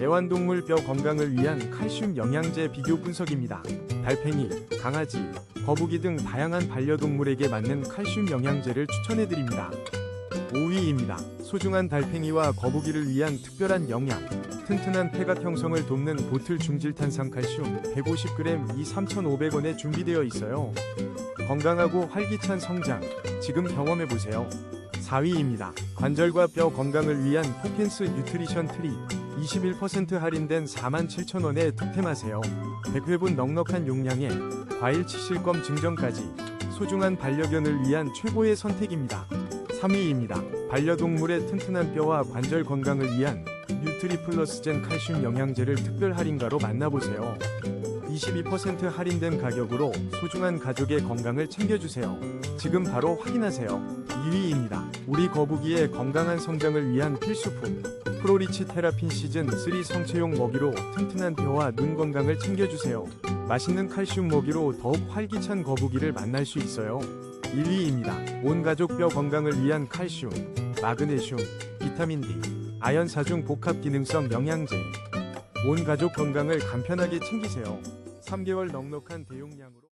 애완동물 뼈 건강을 위한 칼슘 영양제 비교 분석입니다. 달팽이, 강아지, 거북이 등 다양한 반려동물에게 맞는 칼슘 영양제를 추천해드립니다. 5위입니다. 소중한 달팽이와 거북이를 위한 특별한 영양. 튼튼한 폐각 형성을 돕는 보틀 중질 탄산 칼슘 150g 이 3,500원에 준비되어 있어요. 건강하고 활기찬 성장. 지금 경험해 보세요. 4위입니다. 관절과 뼈 건강을 위한 포켄스 뉴트리션 트리 21% 할인된 47,000원에 득템하세요. 100회분 넉넉한 용량에 과일 치실검 증정까지 소중한 반려견을 위한 최고의 선택입니다. 3위입니다. 반려동물의 튼튼한 뼈와 관절 건강을 위한 뉴트리 플러스 젠 칼슘 영양제를 특별 할인가로 만나보세요. 22% 할인된 가격으로 소중한 가족의 건강을 챙겨주세요. 지금 바로 확인하세요. 2위입니다. 우리 거북이의 건강한 성장을 위한 필수품. 프로리치 테라핀 시즌 3 성체용 먹이로 튼튼한 뼈와 눈 건강을 챙겨주세요. 맛있는 칼슘 먹이로 더욱 활기찬 거북이를 만날 수 있어요. 1위입니다. 온 가족 뼈 건강을 위한 칼슘, 마그네슘, 비타민 D, 아연 4중 복합 기능성 영양제. 온 가족 건강을 간편하게 챙기세요. 3개월 넉넉한 대용량으로